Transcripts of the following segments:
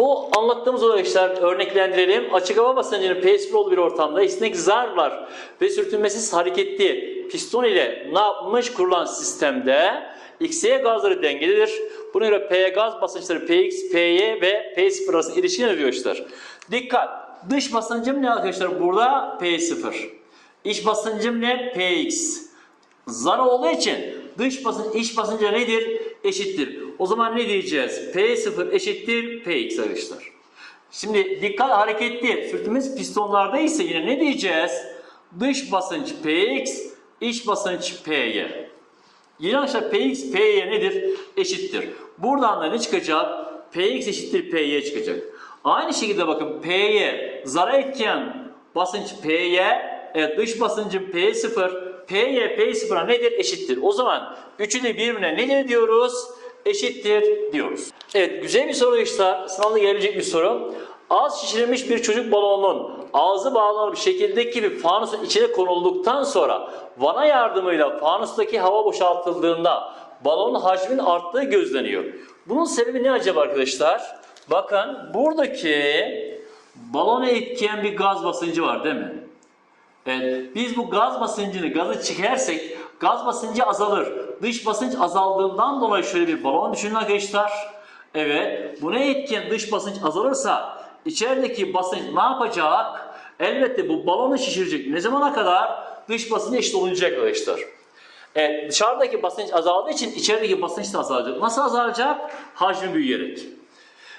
Bu anlattığımız arkadaşlar örneklendirelim. Açık hava basıncının P0 olduğu bir ortamda esnek zar var ve sürtünmesiz hareketli piston ile ne yapmış kurulan sistemde XY gazları dengelidir. Buna göre P gaz basınçları PX, PY ve P0 arasında ilişki nedir arkadaşlar? Dikkat! Dış basıncım ne arkadaşlar? Burada P0. İç basıncım ne? PX. Zar olduğu için dış basınç iç basınca nedir? Eşittir. O zaman ne diyeceğiz? P0 eşittir Px arkadaşlar. Şimdi dikkat hareketli. Sürtünmesi pistonlarda ise yine ne diyeceğiz? Dış basınç Px, iç basınç Py. Yine arkadaşlar Px, Py nedir? Eşittir. Buradan da ne çıkacak? Px eşittir Py çıkacak. Aynı şekilde bakın Py, zara etken basınç Py, evet dış basıncın P0, Py, P0'a nedir? Eşittir. O zaman üçü de birbirine nedir diyoruz? Eşittir diyoruz. Evet güzel bir soru işte. Sınavda gelecek bir soru. Az şişirilmiş bir çocuk balonunun ağzı bağlanıp şekildeki bir fanusun içine konulduktan sonra vana yardımıyla fanustaki hava boşaltıldığında balonun hacmin arttığı gözleniyor. Bunun sebebi ne acaba arkadaşlar? Bakın buradaki balona etkileyen bir gaz basıncı var değil mi? Evet, biz bu gaz basıncını, gazı çekersek gaz basıncı azalır. Dış basınç azaldığından dolayı şöyle bir balon düşünün arkadaşlar. Evet, buna etken dış basınç azalırsa içerideki basınç ne yapacak? Elbette bu balonu şişirecek. Ne zamana kadar? Dış basınç eşit olacak arkadaşlar. Evet, dışarıdaki basınç azaldığı için içerideki basınç da azalacak. Nasıl azalacak? Hacmi büyüyerek.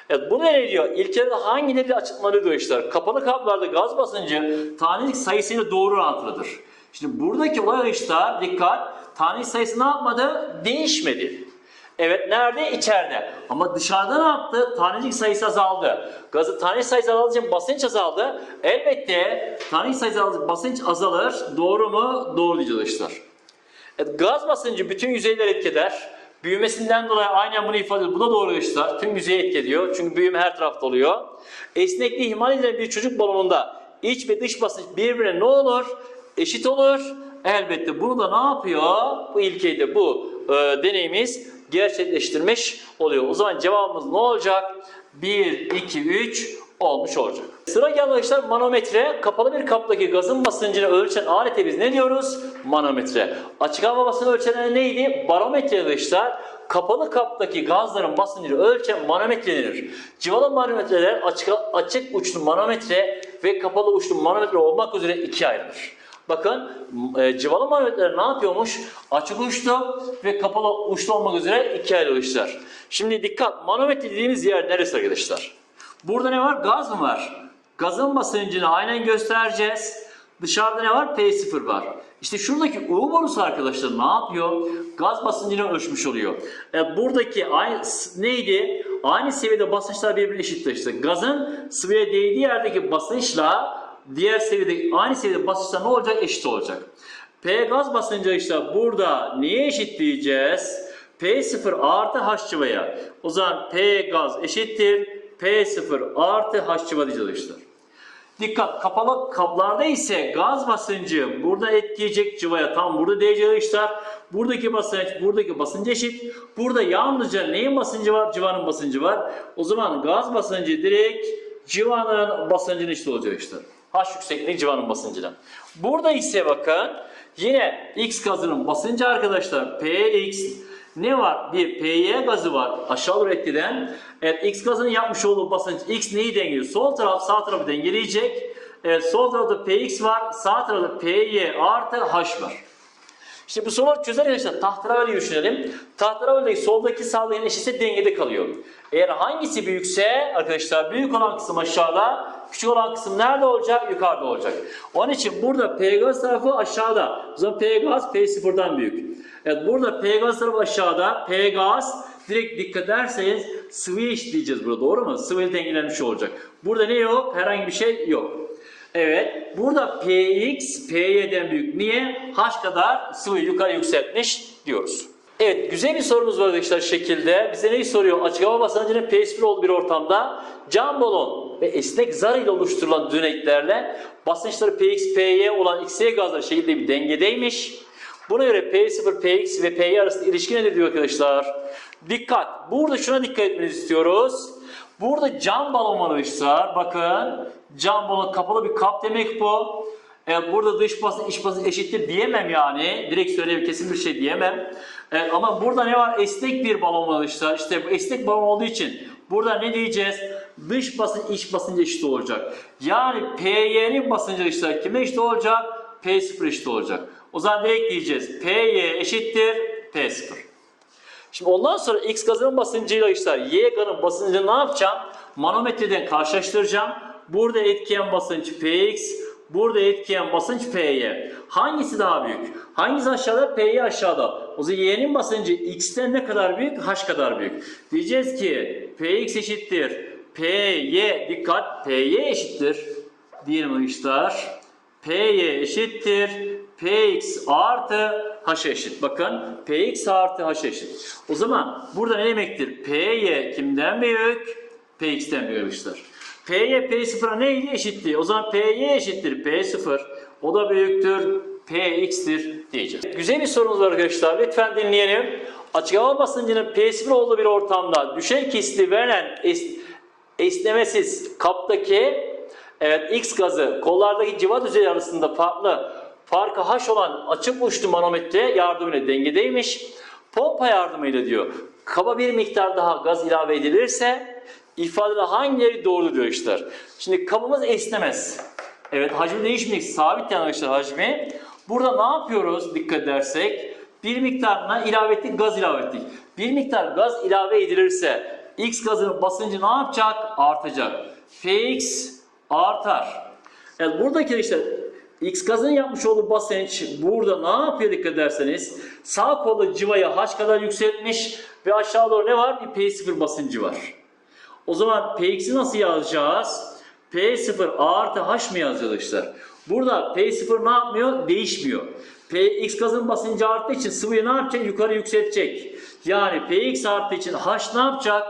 Evet, bu ne diyor? İlkelerde hangileri açıklamalı diyor işte. Kapalı kaplarda gaz basıncı tanelik sayısıyla doğru orantılıdır. Şimdi buradaki olay işte dikkat. Tanelik sayısı ne yapmadı? Değişmedi. Evet nerede? İçeride. Ama dışarıda ne yaptı? Tanecik sayısı azaldı. Gazı tanecik sayısı azaldığı için basınç azaldı. Elbette tanecik sayısı azaldığı basınç azalır. Doğru mu? Doğru diyeceğiz arkadaşlar. Evet, gaz basıncı bütün yüzeyleri etkiler. Büyümesinden dolayı aynen bunu ifade ediyor. Bu da doğru arkadaşlar. Tüm yüzeyi etki ediyor. Çünkü büyüme her tarafta oluyor. Esnekliği ihmal edilen bir çocuk balonunda iç ve dış basınç birbirine ne olur? Eşit olur. Elbette bunu da ne yapıyor? Bu ilkeyi de bu e, deneyimiz gerçekleştirmiş oluyor. O zaman cevabımız ne olacak? 1, 2, 3 olmuş olacak. Sıra geldi arkadaşlar manometre. Kapalı bir kaptaki gazın basıncını ölçen alete biz ne diyoruz? Manometre. Açık hava basıncını ölçen neydi? Barometre arkadaşlar. Kapalı kaptaki gazların basıncını ölçen manometre denir. Civalı manometreler açık, açık uçlu manometre ve kapalı uçlu manometre olmak üzere ikiye ayrılır. Bakın e, civalı manometreler ne yapıyormuş? Açık uçlu ve kapalı uçlu olmak üzere ikiye ayrılmışlar. Şimdi dikkat manometre dediğimiz yer neresi arkadaşlar? Burada ne var? Gaz mı var? Gazın basıncını aynen göstereceğiz. Dışarıda ne var? P0 var. İşte şuradaki U borusu arkadaşlar ne yapıyor? Gaz basıncını ölçmüş oluyor. E, buradaki aynı, neydi? Aynı seviyede basınçlar birbirine eşittir. İşte gazın sıvıya değdiği yerdeki basınçla diğer seviyede aynı seviyede basınçlar ne olacak? Eşit olacak. P gaz basıncı işte burada niye eşit diyeceğiz? P0 artı H çıvaya. O zaman P gaz eşittir. P0 artı H çıva diyeceğiz arkadaşlar. Dikkat kapalı kaplarda ise gaz basıncı burada etkileyecek cıvaya tam burada değecek arkadaşlar. Buradaki basınç buradaki basınç eşit. Burada yalnızca neyin basıncı var? Cıvanın basıncı var. O zaman gaz basıncı direkt cıvanın basıncının eşit olacak arkadaşlar. H yüksekliği civanın basıncına. Burada ise bakın yine X gazının basıncı arkadaşlar Px ne var? Bir PY gazı var aşağı doğru etkiden. Evet X gazının yapmış olduğu basınç X neyi dengeliyor? Sol taraf sağ tarafı dengeleyecek. Evet sol tarafta Px var sağ tarafta Py artı H var. İşte bu soruları çözerken işte tahterevalli düşünelim. Tahterevalideki soldaki sağdaki eşitse dengede kalıyor. Eğer hangisi büyükse arkadaşlar büyük olan kısım aşağıda, küçük olan kısım nerede olacak? Yukarıda olacak. Onun için burada P gaz tarafı aşağıda. O zaman P gaz P sıfırdan büyük. Evet burada P gaz tarafı aşağıda. P gaz direkt dikkat ederseniz sıvı eşitleyeceğiz burada doğru mu? Sıvı dengelenmiş olacak. Burada ne yok? Herhangi bir şey yok. Evet. Burada Px, Py'den büyük. Niye? H kadar sıvıyı yukarı yükseltmiş diyoruz. Evet güzel bir sorumuz var arkadaşlar şekilde. Bize neyi soruyor? Açık hava basıncının P1 olduğu bir ortamda cam balon ve esnek zar ile oluşturulan döneklerle basınçları Px, Py olan XY gazları şekilde bir dengedeymiş. Buna göre P0, Px ve Py arasında ilişki nedir diyor arkadaşlar. Dikkat. Burada şuna dikkat etmenizi istiyoruz. Burada cam balon var arkadaşlar. Bakın cam balon kapalı bir kap demek bu. Evet, burada dış basın iç basın eşittir diyemem yani. Direkt söyleyeyim kesin bir şey diyemem. Evet, ama burada ne var? Esnek bir balon var arkadaşlar. İşte bu esnek balon olduğu için burada ne diyeceğiz? Dış basın iç basınca eşit olacak. Yani PY'nin basıncı arkadaşlar kime eşit olacak? P0 eşit olacak. O zaman direkt diyeceğiz. PY eşittir P0. Şimdi ondan sonra X gazının basıncıyla işte Y gazının basıncını ne yapacağım? Manometreden karşılaştıracağım. Burada etkiyen basınç Px, burada etkiyen basınç Py. Hangisi daha büyük? Hangisi aşağıda? Py aşağıda. O zaman Y'nin basıncı X'ten ne kadar büyük? H kadar büyük. Diyeceğiz ki Px eşittir. Py, dikkat Py eşittir. Diyelim arkadaşlar. Py eşittir. Px artı h eşit. Bakın Px artı h eşit. O zaman burada ne demektir? Py kimden büyük? Px'ten büyük arkadaşlar. Py P0'a neydi? Eşitti. O zaman Py eşittir P0. O da büyüktür. Px'tir diyeceğiz. Güzel bir sorunuz var arkadaşlar. Lütfen dinleyelim. Açık hava basıncının P0 olduğu bir ortamda düşey kesiti verilen es esnemesiz kaptaki Evet X gazı kollardaki civa düzeyi arasında farklı farkı H olan açık uçlu manometre yardımıyla dengedeymiş. Pompa yardımıyla diyor kaba bir miktar daha gaz ilave edilirse ifadede hangileri doğru diyor işte. Şimdi kabımız esnemez. Evet hacmi değişmeyecek sabit yani arkadaşlar hacmi. Burada ne yapıyoruz dikkat edersek? Bir miktarına ilave ettik gaz ilave ettik. Bir miktar gaz ilave edilirse X gazının basıncı ne yapacak? Artacak. Px artar. Yani buradaki işte X gazın yapmış olduğu basınç burada ne yapıyor dikkat ederseniz sağ kolu civayı H kadar yükseltmiş ve aşağı doğru ne var? Bir P0 basıncı var. O zaman Px'i nasıl yazacağız? P0 artı H mı yazacağız arkadaşlar? Burada P0 ne yapmıyor? Değişmiyor. Px gazın basıncı arttığı için sıvıyı ne yapacak? Yukarı yükseltecek. Yani Px arttığı için H ne yapacak?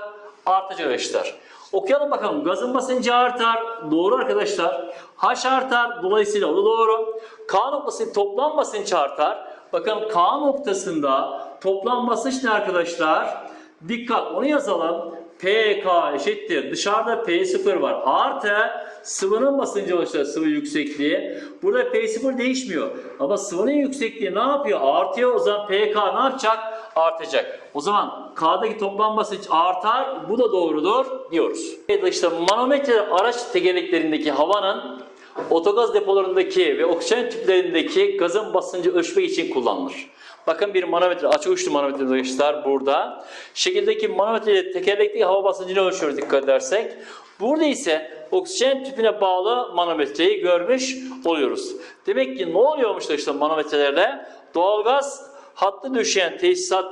Artacak arkadaşlar. Okuyalım bakalım. Gazın basıncı artar. Doğru arkadaşlar. H artar. Dolayısıyla o da doğru. K noktası toplam basınç artar. Bakın K noktasında toplam basınç ne arkadaşlar? Dikkat onu yazalım. PK eşittir. Dışarıda P0 var. Artı sıvının basıncı oluşturuyor. Sıvı yüksekliği. Burada P0 değişmiyor. Ama sıvının yüksekliği ne yapıyor? Artıyor. O zaman PK ne yapacak? Artacak. O zaman K'daki toplam basınç artar. Bu da doğrudur diyoruz. Evet işte manometre araç tekerleklerindeki havanın otogaz depolarındaki ve oksijen tüplerindeki gazın basıncı ölçmek için kullanılır. Bakın bir manometre, açık uçlu manometre arkadaşlar burada. Şekildeki manometre tekerlekteki hava basıncını ölçüyoruz dikkat edersek. Burada ise oksijen tüpüne bağlı manometreyi görmüş oluyoruz. Demek ki ne oluyormuş da işte manometrelerle? Doğalgaz hattı düşen tesisat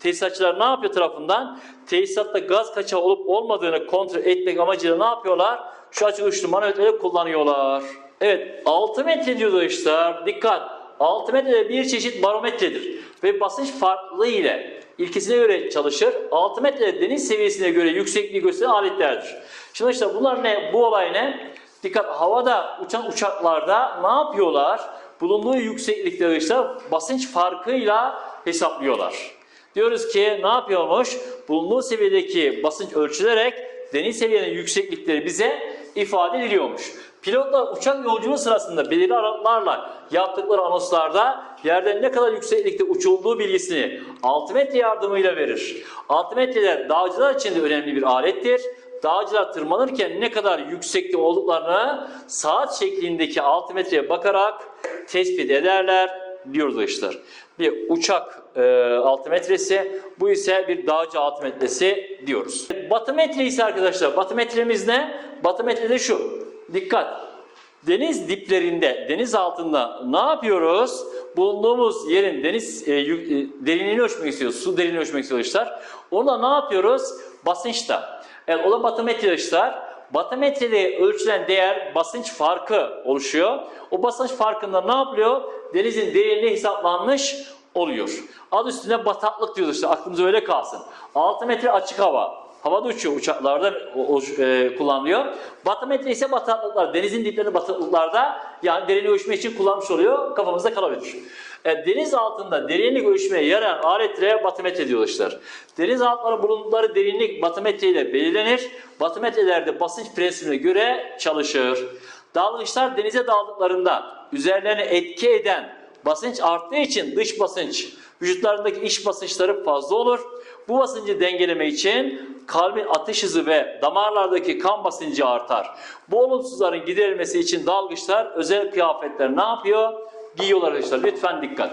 tesisatçılar ne yapıyor tarafından? Tesisatta gaz kaçağı olup olmadığını kontrol etmek amacıyla ne yapıyorlar? Şu açık uçlu manometreleri kullanıyorlar. Evet 6 metre diyordu arkadaşlar. Dikkat! 6 metre bir çeşit barometredir ve basınç farklılığı ile ilkesine göre çalışır. 6 metre deniz seviyesine göre yüksekliği gösteren aletlerdir. Şimdi işte bunlar ne? Bu olay ne? Dikkat havada uçan uçaklarda ne yapıyorlar? Bulunduğu yükseklikte arkadaşlar basınç farkıyla hesaplıyorlar. Diyoruz ki ne yapıyormuş? Bulunduğu seviyedeki basınç ölçülerek deniz seviyenin yükseklikleri bize ifade ediliyormuş. Pilotlar uçak yolculuğu sırasında belirli aralıklarla yaptıkları anonslarda yerden ne kadar yükseklikte uçulduğu bilgisini altimetre yardımıyla verir. Altimetreler dağcılar için de önemli bir alettir. Dağcılar tırmanırken ne kadar yüksekte olduklarını saat şeklindeki altimetreye bakarak tespit ederler diyoruz arkadaşlar. Bir uçak e, altimetresi, bu ise bir dağcı altimetresi diyoruz. Batımetre ise arkadaşlar, batımetremiz ne? Batımetrede şu, dikkat. Deniz diplerinde, deniz altında ne yapıyoruz? Bulunduğumuz yerin deniz e, e, derinliğini ölçmek istiyoruz, su derinliğini ölçmek istiyoruz arkadaşlar. Orada ne yapıyoruz? Basınçta. Evet, o da batımetre arkadaşlar. Batımetrede ölçülen değer basınç farkı oluşuyor. O basınç farkında ne yapılıyor? Denizin derinliği hesaplanmış oluyor. Adı üstünde bataklık diyoruz işte aklımıza öyle kalsın. 6 metre açık hava. Havada uçuyor uçaklarda o- o- e, kullanılıyor. Batımetre ise bataklıklar. Denizin diplerinde bataklıklarda yani derinliği ölçmek için kullanmış oluyor. Kafamızda kalabilir. E, deniz altında derinlik ölçmeye yarayan aletlere batimetre diyorlar. Deniz altları bulundukları derinlik batimetre ile belirlenir. Batimetrelerde basınç prensibine göre çalışır. Dalgıçlar denize daldıklarında üzerlerine etki eden basınç arttığı için dış basınç vücutlarındaki iç basınçları fazla olur. Bu basıncı dengeleme için kalbin atış hızı ve damarlardaki kan basıncı artar. Bu olumsuzların giderilmesi için dalgıçlar özel kıyafetler ne yapıyor? Giyiyorlar arkadaşlar. Lütfen dikkat.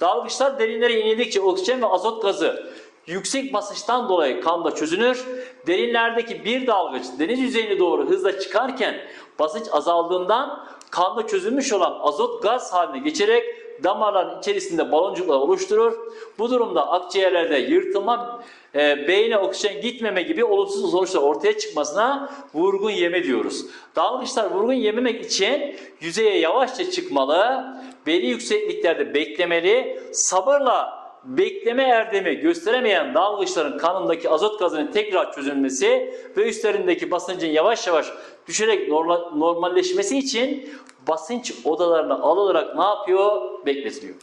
Dalgıçlar derinlere inildikçe oksijen ve azot gazı yüksek basınçtan dolayı kanda çözünür. Derinlerdeki bir dalgıç deniz yüzeyine doğru hızla çıkarken basınç azaldığından kanda çözülmüş olan azot gaz haline geçerek damarların içerisinde baloncuklar oluşturur. Bu durumda akciğerlerde yırtılma, e, beyne oksijen gitmeme gibi olumsuz sonuçlar ortaya çıkmasına vurgun yeme diyoruz. Dalgıçlar vurgun yememek için yüzeye yavaşça çıkmalı, belli yüksekliklerde beklemeli, sabırla bekleme erdemi gösteremeyen dalgıçların kanındaki azot gazının tekrar çözülmesi ve üstlerindeki basıncın yavaş yavaş düşerek normalleşmesi için basınç odalarına alınarak ne yapıyor? Bekletiliyor.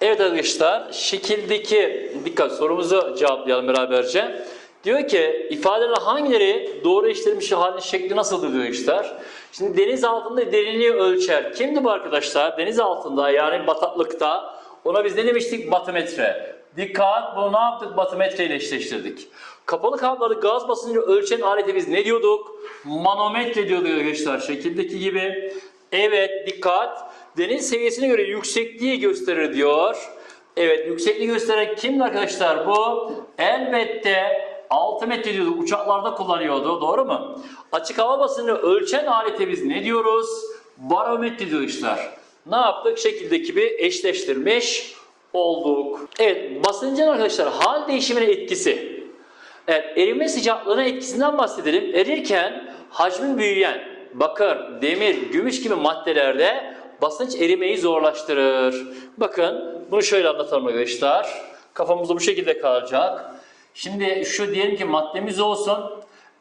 Evet arkadaşlar, şekildeki dikkat sorumuzu cevaplayalım beraberce. Diyor ki ifadeler hangileri doğru işlenmiş halin şekli nasıldır diyor arkadaşlar. Şimdi deniz altında derinliği ölçer. Kimdi bu arkadaşlar? Deniz altında yani bataklıkta ona biz ne demiştik? Batimetre. Dikkat bunu ne yaptık? Batimetre ile eşleştirdik. Kapalı kapları gaz basıncını ölçen alete biz ne diyorduk? Manometre diyorduk arkadaşlar şekildeki gibi. Evet dikkat. Deniz seviyesine göre yüksekliği gösterir diyor. Evet yüksekliği gösteren kimdi arkadaşlar bu? Elbette 6 metre diyorduk uçaklarda kullanıyordu doğru mu? Açık hava basıncını ölçen alete biz ne diyoruz? Barometre diyorlar. Ne yaptık? Şekildeki gibi eşleştirmiş olduk. Evet basıncın arkadaşlar hal değişimine etkisi. Evet, erime sıcaklığına etkisinden bahsedelim. Erirken hacmi büyüyen bakır, demir, gümüş gibi maddelerde basınç erimeyi zorlaştırır. Bakın bunu şöyle anlatalım arkadaşlar. Kafamızda bu şekilde kalacak. Şimdi şu diyelim ki maddemiz olsun.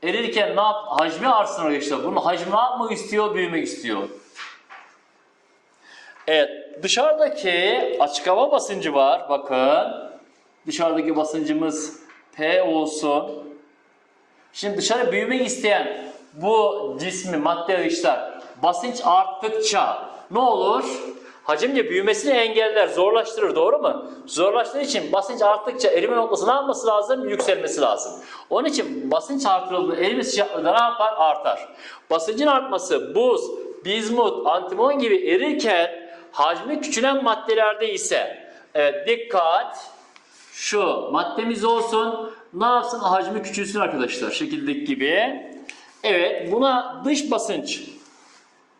Erirken ne yap? Hacmi artsın arkadaşlar. Bunun hacmi ne yapmak istiyor? Büyümek istiyor. Evet, dışarıdaki açık hava basıncı var. Bakın. Dışarıdaki basıncımız P olsun. Şimdi dışarı büyümek isteyen bu cismi madde ışlar basınç arttıkça ne olur? Hacimce büyümesini engeller, zorlaştırır doğru mu? Zorlaştırdığı için basınç arttıkça erime noktası ne yapması lazım? Yükselmesi lazım. Onun için basınç artırıldığında erime sıcaklığı da ne yapar? Artar. Basıncın artması buz, bizmut, antimon gibi erirken hacmi küçülen maddelerde ise evet, dikkat şu maddemiz olsun. Ne yapsın? Hacmi küçülsün arkadaşlar. Şekildeki gibi. Evet buna dış basınç.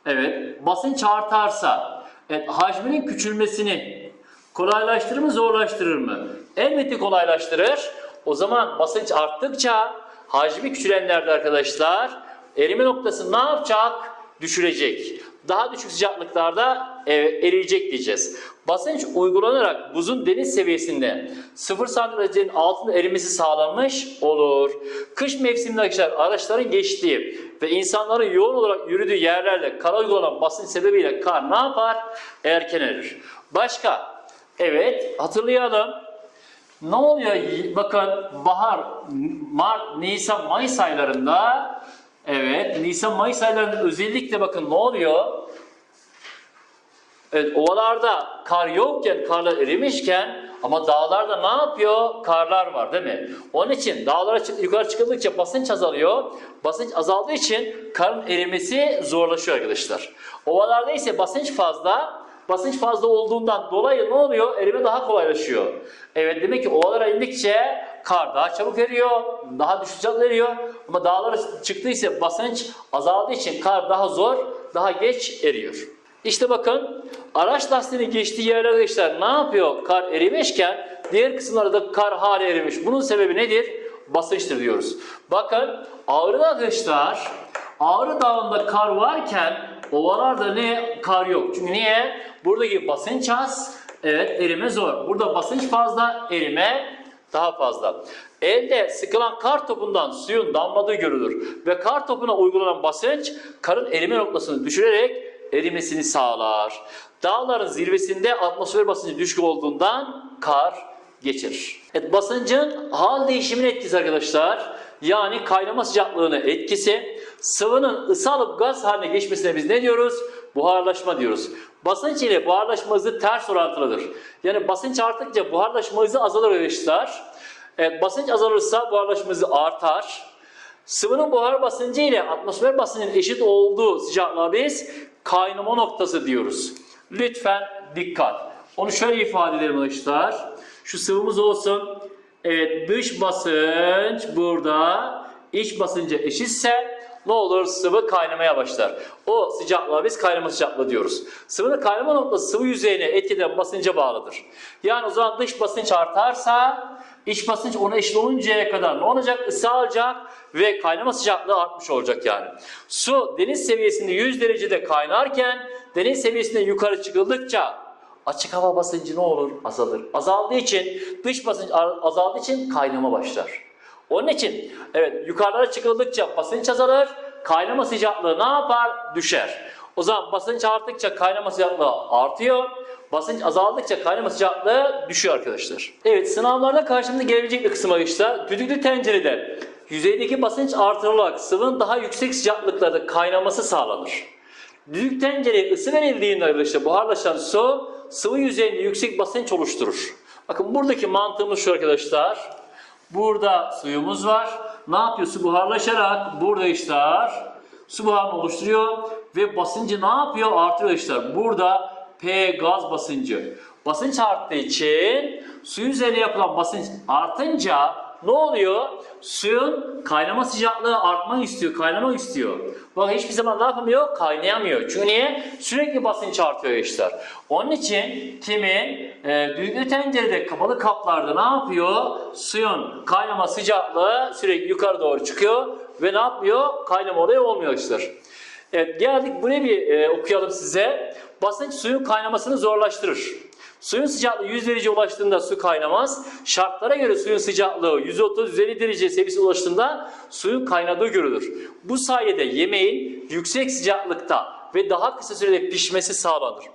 Evet basınç artarsa evet, hacminin küçülmesini kolaylaştırır mı zorlaştırır mı? Elbette kolaylaştırır. O zaman basınç arttıkça hacmi küçülenlerde arkadaşlar erime noktası ne yapacak? Düşürecek. Daha düşük sıcaklıklarda e, eriyecek diyeceğiz. Basınç uygulanarak buzun deniz seviyesinde 0 santimetrenin altında erimesi sağlanmış olur. Kış mevsiminde arkadaşlar araçların geçtiği ve insanların yoğun olarak yürüdüğü yerlerde kara uygulanan basınç sebebiyle kar ne yapar? Erken erir. Başka? Evet hatırlayalım. Ne oluyor? Bakın bahar, Mart, Nisan, Mayıs aylarında evet Nisan, Mayıs aylarında özellikle bakın ne oluyor? Evet, ovalarda kar yokken, karlar erimişken ama dağlarda ne yapıyor? Karlar var değil mi? Onun için dağlara çık- yukarı çıkıldıkça basınç azalıyor. Basınç azaldığı için karın erimesi zorlaşıyor arkadaşlar. Ovalarda ise basınç fazla. Basınç fazla olduğundan dolayı ne oluyor? Erime daha kolaylaşıyor. Evet demek ki ovalara indikçe kar daha çabuk eriyor, daha sıcaklık eriyor. Ama dağlara çıktıysa basınç azaldığı için kar daha zor, daha geç eriyor. İşte bakın araç lastiğinin geçtiği yerlerde arkadaşlar ne yapıyor? Kar erimişken diğer kısımlarda kar hala erimiş. Bunun sebebi nedir? Basınçtır diyoruz. Bakın Ağrı'da arkadaşlar Ağrı Dağı'nda kar varken ovalarda ne? Kar yok. Çünkü niye? Buradaki basınç az. Evet erime zor. Burada basınç fazla, erime daha fazla. Elde sıkılan kar topundan suyun damladığı görülür ve kar topuna uygulanan basınç karın erime noktasını düşürerek erimesini sağlar. Dağların zirvesinde atmosfer basıncı düşük olduğundan kar geçir. Evet, basıncın hal değişiminin etkisi arkadaşlar. Yani kaynama sıcaklığının etkisi. Sıvının ısı alıp gaz haline geçmesine biz ne diyoruz? Buharlaşma diyoruz. Basınç ile buharlaşma hızı ters orantılıdır. Yani basınç arttıkça buharlaşma hızı azalır arkadaşlar. Evet, basınç azalırsa buharlaşma hızı artar. Sıvının buhar basıncı ile atmosfer basıncının eşit olduğu sıcaklığa biz kaynama noktası diyoruz. Lütfen dikkat. Onu şöyle ifade edelim arkadaşlar. Şu sıvımız olsun. Evet dış basınç burada iç basınca eşitse ne olur sıvı kaynamaya başlar. O sıcaklığa biz kaynama sıcaklığı diyoruz. Sıvının kaynama noktası sıvı yüzeyine etkiden basınca bağlıdır. Yani o zaman dış basınç artarsa iç basınç ona eşit oluncaya kadar ne olacak? Isı alacak ve kaynama sıcaklığı artmış olacak yani. Su deniz seviyesinde 100 derecede kaynarken deniz seviyesinde yukarı çıkıldıkça açık hava basıncı ne olur? Azalır. Azaldığı için dış basınç azaldığı için kaynama başlar. Onun için evet yukarılara çıkıldıkça basınç azalır, kaynama sıcaklığı ne yapar? Düşer. O zaman basınç arttıkça kaynama sıcaklığı artıyor. Basınç azaldıkça kaynama sıcaklığı düşüyor arkadaşlar. Evet sınavlarda karşımıza gelebilecek bir kısım arkadaşlar. Düdüklü tencerede yüzeydeki basınç artırılarak sıvının daha yüksek sıcaklıklarda kaynaması sağlanır. Düdük tencereye ısı verildiğinde arkadaşlar buharlaşan su sıvı yüzeyinde yüksek basınç oluşturur. Bakın buradaki mantığımız şu arkadaşlar. Burada suyumuz var. Ne yapıyor? Su buharlaşarak burada işler su buharını oluşturuyor ve basıncı ne yapıyor? Artıyor işler. Burada P gaz basıncı. Basınç arttığı için su üzerine yapılan basınç artınca ne oluyor? Suyun kaynama sıcaklığı artmak istiyor, kaynamak istiyor. Bak hiçbir zaman ne yapamıyor? Kaynayamıyor. Çünkü niye? Sürekli basınç artıyor işler. Onun için kimin e, düdüklü tencerede kapalı kaplarda ne yapıyor? Suyun kaynama sıcaklığı sürekli yukarı doğru çıkıyor ve ne yapmıyor? Kaynama olayı olmuyor işler. Evet geldik buraya bir e, okuyalım size. Basınç suyun kaynamasını zorlaştırır. Suyun sıcaklığı 100 dereceye ulaştığında su kaynamaz. Şartlara göre suyun sıcaklığı 130-150 derece seviyesine ulaştığında suyun kaynadığı görülür. Bu sayede yemeğin yüksek sıcaklıkta ve daha kısa sürede pişmesi sağlanır.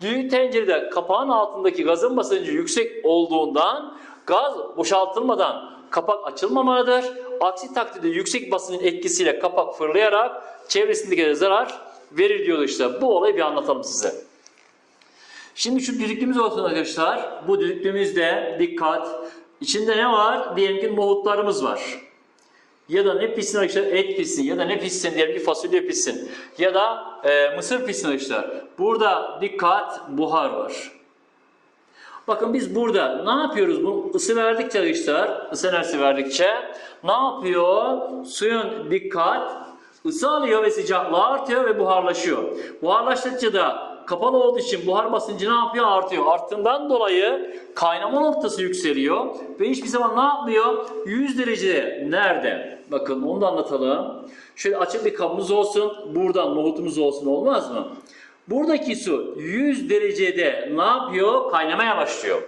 Düğün tencerede kapağın altındaki gazın basıncı yüksek olduğundan gaz boşaltılmadan kapak açılmamalıdır. Aksi takdirde yüksek basıncın etkisiyle kapak fırlayarak çevresindekilere zarar verir diyordu işte. Bu olayı bir anlatalım size. Şimdi şu düdüklümüz olsun arkadaşlar. Bu düdüklümüzde dikkat. İçinde ne var? Diyelim ki nohutlarımız var. Ya da ne pişsin arkadaşlar? Et pişsin. Ya da ne pişsin? Diyelim ki fasulye pişsin. Ya da e, mısır pişsin arkadaşlar. Burada dikkat buhar var. Bakın biz burada ne yapıyoruz? Bu ısı verdikçe arkadaşlar, ısı enerjisi verdikçe ne yapıyor? Suyun dikkat ısı alıyor ve sıcaklığı artıyor ve buharlaşıyor. Buharlaştıkça da kapalı olduğu için buhar basıncı ne yapıyor? Artıyor. Arttığından dolayı kaynama noktası yükseliyor ve hiçbir zaman ne yapmıyor? 100 derece nerede? Bakın onu da anlatalım. Şöyle açık bir kabımız olsun. Buradan nohutumuz olsun olmaz mı? Buradaki su 100 derecede ne yapıyor? Kaynamaya başlıyor.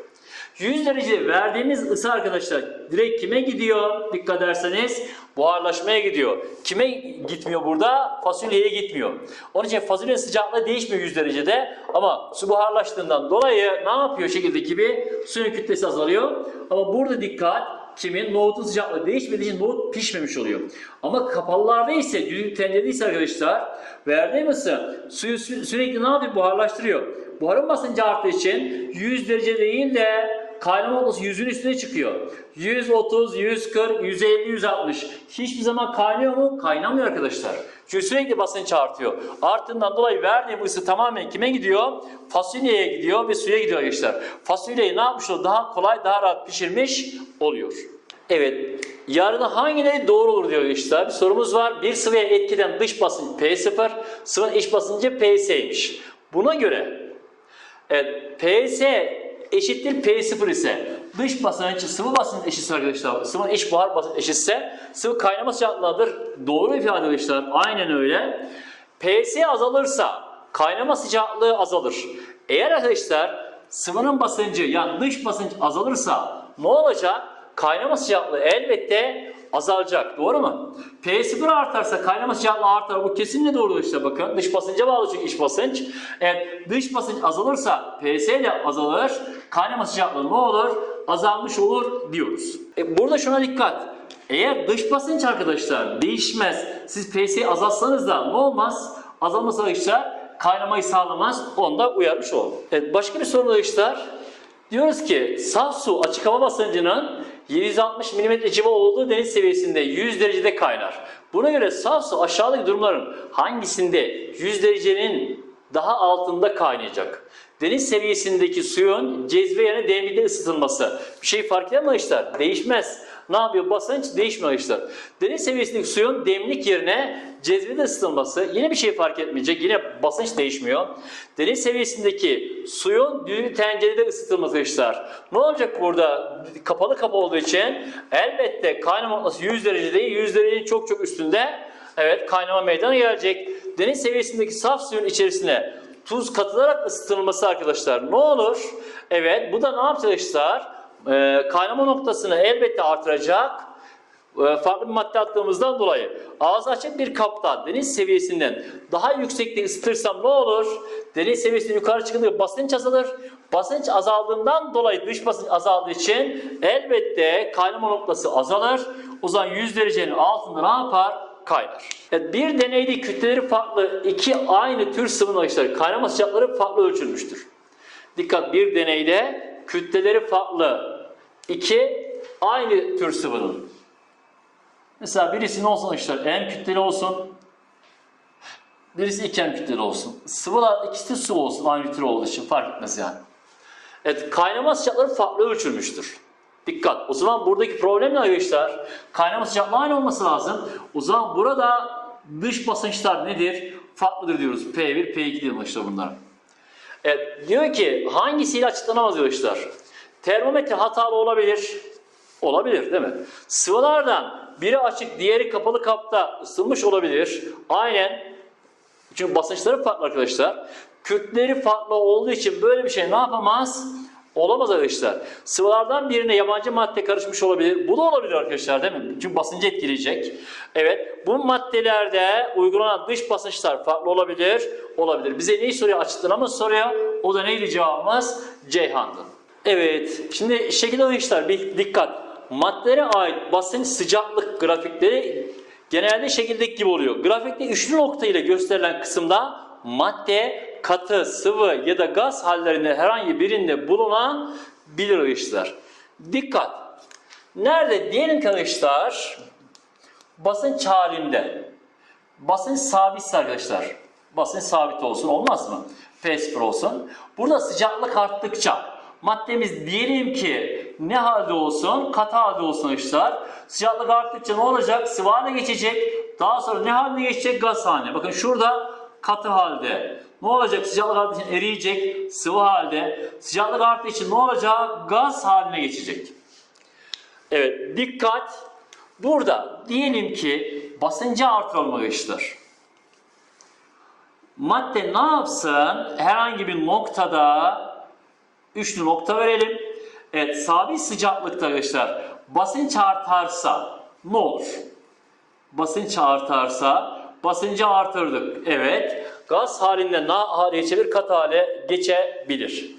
100 derece verdiğimiz ısı arkadaşlar direkt kime gidiyor? Dikkat ederseniz buharlaşmaya gidiyor. Kime gitmiyor burada? Fasulyeye gitmiyor. Onun için fasulyenin sıcaklığı değişmiyor 100 derecede ama su buharlaştığından dolayı ne yapıyor şekildeki gibi suyun kütlesi azalıyor. Ama burada dikkat kimin? Nohutun sıcaklığı değişmediği için nohut pişmemiş oluyor. Ama kapalılarda ise, düdük tencerede ise arkadaşlar verdiğim ısı suyu sü- sürekli ne yapıyor? Buharlaştırıyor. Buharın basıncı arttığı için 100 derece değil de kaynama noktası 100'ün üstüne çıkıyor. 130, 140, 150, 160. Hiçbir zaman kaynıyor mu? Kaynamıyor arkadaşlar. Çünkü sürekli basınç artıyor. Arttığından dolayı verdiğim ısı tamamen kime gidiyor? Fasulyeye gidiyor ve suya gidiyor arkadaşlar. Fasulyeyi ne yapmış? Daha kolay, daha rahat pişirmiş oluyor. Evet. Yarın hangileri doğru olur diyor işte. Bir sorumuz var. Bir sıvıya etkiden dış basınç P0, sıvının iç basıncı Ps'ymiş. Buna göre Evet, PS eşittir P0 ise dış basınç sıvı basınç eşitse arkadaşlar sıvı iç buhar basınç eşitse sıvı kaynama sıcaklığıdır. Doğru ifade arkadaşlar. Aynen öyle. PS azalırsa kaynama sıcaklığı azalır. Eğer arkadaşlar sıvının basıncı yani dış basınç azalırsa ne olacak? Kaynama sıcaklığı elbette azalacak. Doğru mu? P0 artarsa kaynama sıcaklığı artar. Bu kesinlikle doğru işte bakın. Dış basınca bağlı çünkü iç basınç. Evet dış basınç azalırsa PS de azalır. Kaynama sıcaklığı ne olur? Azalmış olur diyoruz. E, burada şuna dikkat. Eğer dış basınç arkadaşlar değişmez. Siz PS'yi azaltsanız da ne olmaz? Azalması arkadaşlar kaynamayı sağlamaz. Onu da uyarmış olalım. Evet, başka bir soru arkadaşlar. Diyoruz ki saf su açık hava basıncının 760 mm civa olduğu deniz seviyesinde 100 derecede kaynar. Buna göre saf su aşağıdaki durumların hangisinde 100 derecenin daha altında kaynayacak? Deniz seviyesindeki suyun cezve yani demlikte ısıtılması. Bir şey fark eder mi? Değişmez. Ne yapıyor? Basınç değişmiyor arkadaşlar. Deniz seviyesindeki suyun demlik yerine cezvede ısıtılması yine bir şey fark etmeyecek. Yine basınç değişmiyor. Deniz seviyesindeki suyun düdüklü tencerede ısıtılması arkadaşlar. Ne olacak burada? Kapalı kapı olduğu için elbette kaynama noktası 100 derece değil. 100 derecenin çok çok üstünde evet kaynama meydana gelecek. Deniz seviyesindeki saf suyun içerisine tuz katılarak ısıtılması arkadaşlar ne olur? Evet bu da ne yapacak arkadaşlar? Ee, kaynama noktasını elbette artıracak. Ee, farklı bir madde attığımızdan dolayı ağzı açık bir kapta deniz seviyesinden daha yüksekte ısıtırsam ne olur? Deniz seviyesinden yukarı çıkınca basınç azalır. Basınç azaldığından dolayı dış basınç azaldığı için elbette kaynama noktası azalır. O zaman 100 derecenin altında ne yapar? Kaynar. Evet, bir deneyde kütleleri farklı iki aynı tür sıvının arkadaşlar kaynama sıcakları farklı ölçülmüştür. Dikkat bir deneyde kütleleri farklı iki aynı tür sıvının. Mesela birisi ne olsun arkadaşlar? M kütleli olsun. Birisi 2M kütleli olsun. Sıvılar ikisi de su olsun aynı tür olduğu için fark etmez yani. Evet kaynama sıcakları farklı ölçülmüştür. Dikkat. O zaman buradaki problem ne arkadaşlar? Kaynama sıcaklığı aynı olması lazım. O zaman burada dış basınçlar nedir? Farklıdır diyoruz. P1, P2 diyoruz işte bunlar. Evet, diyor ki hangisiyle açıklanamaz arkadaşlar? Termometre hatalı olabilir. Olabilir değil mi? Sıvılardan biri açık, diğeri kapalı kapta ısınmış olabilir. Aynen. Çünkü basınçları farklı arkadaşlar. Kütleri farklı olduğu için böyle bir şey ne yapamaz? Olamaz arkadaşlar. Sıvılardan birine yabancı madde karışmış olabilir. Bu da olabilir arkadaşlar değil mi? Çünkü basıncı etkileyecek. Evet. Bu maddelerde uygulanan dış basınçlar farklı olabilir. Olabilir. Bize neyi soruyor? Açıklamamı soruyor. O da neydi cevabımız? Ceyhan'dı. Evet. Şimdi şekil arkadaşlar bir dikkat. Maddelere ait basınç sıcaklık grafikleri genelde şekildeki gibi oluyor. Grafikte üçlü nokta ile gösterilen kısımda madde, katı, sıvı ya da gaz hallerinde herhangi birinde bulunan bilir arkadaşlar. Dikkat! Nerede? Diyelim ki arkadaşlar basınç halinde. Basınç sabitse arkadaşlar. Basınç sabit olsun olmaz mı? P0 olsun. Burada sıcaklık arttıkça maddemiz diyelim ki ne halde olsun? Katı halde olsun arkadaşlar. Sıcaklık arttıkça ne olacak? Sıvı geçecek. Daha sonra ne haline geçecek? Gaz haline. Bakın şurada katı halde. Ne olacak? Sıcaklık arttığı için eriyecek. Sıvı halde. Sıcaklık arttığı için ne olacak? Gaz haline geçecek. Evet dikkat. Burada diyelim ki basıncı artıralım arkadaşlar. Madde ne yapsın? Herhangi bir noktada üçlü nokta verelim. Evet sabit sıcaklıkta arkadaşlar basınç artarsa ne olur? Basınç artarsa basıncı artırdık. Evet gaz halinde na hale geçebilir kat hale geçebilir.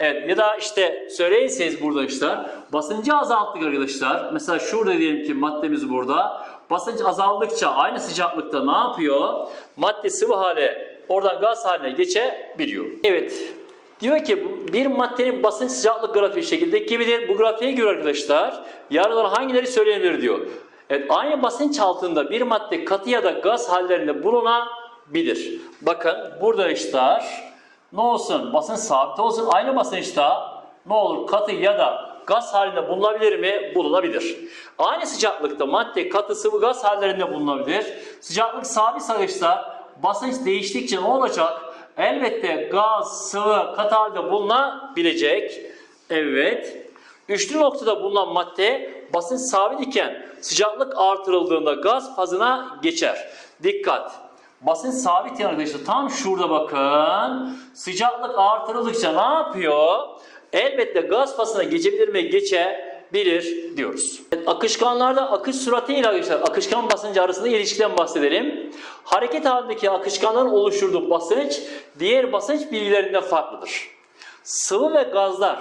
Evet ya da işte söyleyin siz burada işte basıncı azalttık arkadaşlar. Mesela şurada diyelim ki maddemiz burada. Basınç azaldıkça aynı sıcaklıkta ne yapıyor? Madde sıvı hale oradan gaz haline geçebiliyor. Evet Diyor ki bir maddenin basınç sıcaklık grafiği şekildeki gibidir. Bu grafiğe göre arkadaşlar yargılar hangileri söylenebilir diyor. Evet, aynı basınç altında bir madde katı ya da gaz hallerinde bulunabilir. Bakın burada arkadaşlar ne olsun basınç sabit olsun aynı basınçta ne olur katı ya da gaz halinde bulunabilir mi? Bulunabilir. Aynı sıcaklıkta madde katı sıvı gaz hallerinde bulunabilir. Sıcaklık sabit arkadaşlar basınç değiştikçe ne olacak? Elbette gaz, sıvı, katı halde bulunabilecek. Evet. Üçlü noktada bulunan madde basınç sabit iken sıcaklık artırıldığında gaz fazına geçer. Dikkat. Basınç sabit yani arkadaşlar tam şurada bakın. Sıcaklık artırıldıkça ne yapıyor? Elbette gaz fazına geçebilir mi? edilebilir diyoruz. Akışkanlarda akış süratı ile arkadaşlar akışkan basıncı arasında ilişkiden bahsedelim. Hareket halindeki akışkanların oluşturduğu basınç diğer basınç bilgilerinden farklıdır. Sıvı ve gazlar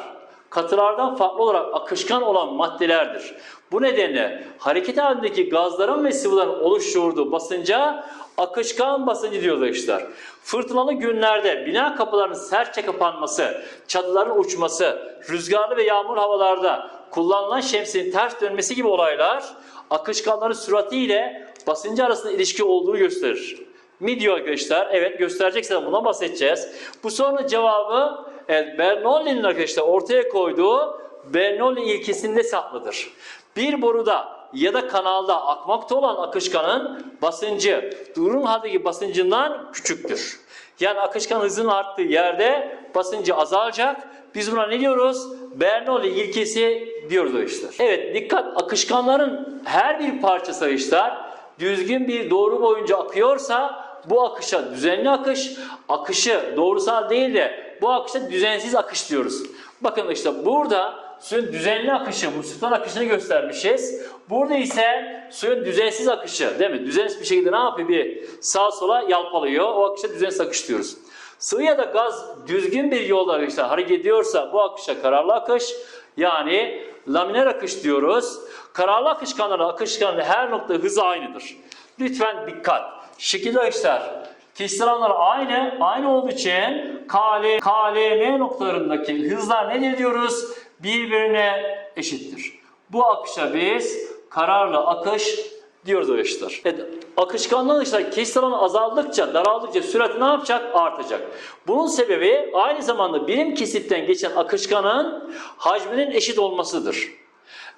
katılardan farklı olarak akışkan olan maddelerdir. Bu nedenle hareket halindeki gazların ve sıvıların oluşturduğu basınca akışkan basıncı diyoruz arkadaşlar. Fırtınalı günlerde bina kapılarının sertçe kapanması, çatıların uçması, rüzgarlı ve yağmur havalarda kullanılan şemsiyenin ters dönmesi gibi olaylar akışkanların süratiyle basıncı arasında ilişki olduğunu gösterir. Mi diyor arkadaşlar? Evet gösterecekse buna bahsedeceğiz. Bu sorunun cevabı evet, Bernoulli'nin arkadaşlar ortaya koyduğu Bernoulli ilkesinde saklıdır. Bir boruda ya da kanalda akmakta olan akışkanın basıncı durun haldeki basıncından küçüktür. Yani akışkan hızının arttığı yerde basıncı azalacak. Biz buna ne diyoruz? Bernoulli ilkesi diyoruz arkadaşlar. Evet dikkat akışkanların her bir parçası arkadaşlar düzgün bir doğru boyunca akıyorsa bu akışa düzenli akış, akışı doğrusal değil de bu akışa düzensiz akış diyoruz. Bakın işte burada suyun düzenli akışı, musluktan akışını göstermişiz. Burada ise suyun düzensiz akışı değil mi? Düzensiz bir şekilde ne yapıyor? Bir sağa sola yalpalıyor. O akışa düzensiz akış diyoruz. Sıvı ya da gaz düzgün bir yolda arkadaşlar hareket ediyorsa bu akışa kararlı akış yani laminer akış diyoruz. Kararlı akışkanların akışkanın her nokta hızı aynıdır. Lütfen dikkat. Şekilde akışlar kesir alanları aynı. Aynı olduğu için KL, KLM noktalarındaki hızlar ne diyoruz? Birbirine eşittir. Bu akışa biz kararlı akış diyoruz arkadaşlar. Evet, akışkanlı akışlar kesir alanı azaldıkça, daraldıkça sürati ne yapacak? Artacak. Bunun sebebi aynı zamanda birim kesitten geçen akışkanın hacminin eşit olmasıdır.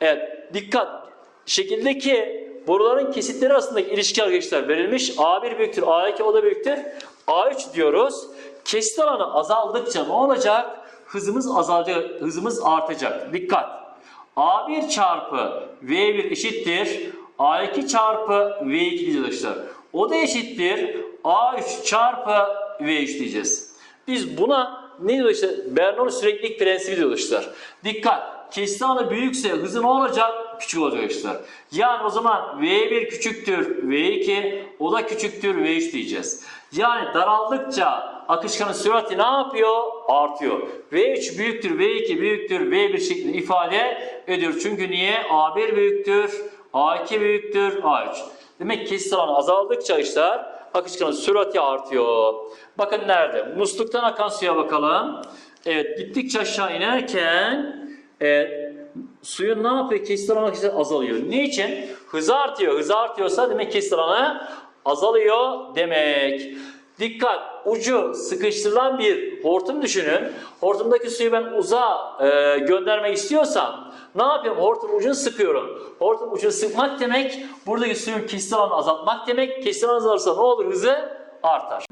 Evet, dikkat. Şekildeki boruların kesitleri arasındaki ilişki arkadaşlar verilmiş. A1 büyüktür, A2 o da büyüktür. A3 diyoruz. Kesit alanı azaldıkça ne olacak? Hızımız azalacak, hızımız artacak. Dikkat. A1 çarpı V1 eşittir. A2 çarpı V2 diyeceğiz arkadaşlar. O da eşittir. A3 çarpı V3 diyeceğiz. Biz buna ne diyoruz işte? Bernoulli süreklilik prensibi diyoruz arkadaşlar. Dikkat. Kesit alanı büyükse hızı ne olacak? Küçük olacak arkadaşlar. Yani o zaman V1 küçüktür V2, o da küçüktür V3 diyeceğiz. Yani daraldıkça akışkanın sürati ne yapıyor? Artıyor. V3 büyüktür, V2 büyüktür, V1 şeklinde ifade ediyor. Çünkü niye? A1 büyüktür, A2 büyüktür, A3. Demek ki alanı azaldıkça arkadaşlar akışkanın sürati artıyor. Bakın nerede? Musluktan akan suya bakalım. Evet gittikçe aşağı inerken e, suyun ne yapıyor? Alanı arkadaşlar azalıyor. Niçin? Hızı artıyor. Hızı artıyorsa demek alanı azalıyor demek. Dikkat! Ucu sıkıştırılan bir hortum düşünün. Hortumdaki suyu ben uzağa e, göndermek istiyorsam ne yapıyorum? Hortum ucunu sıkıyorum. Hortum ucunu sıkmak demek buradaki suyun kesit alanını azaltmak demek. Kesit alanı azalırsa ne olur? Hızı artar.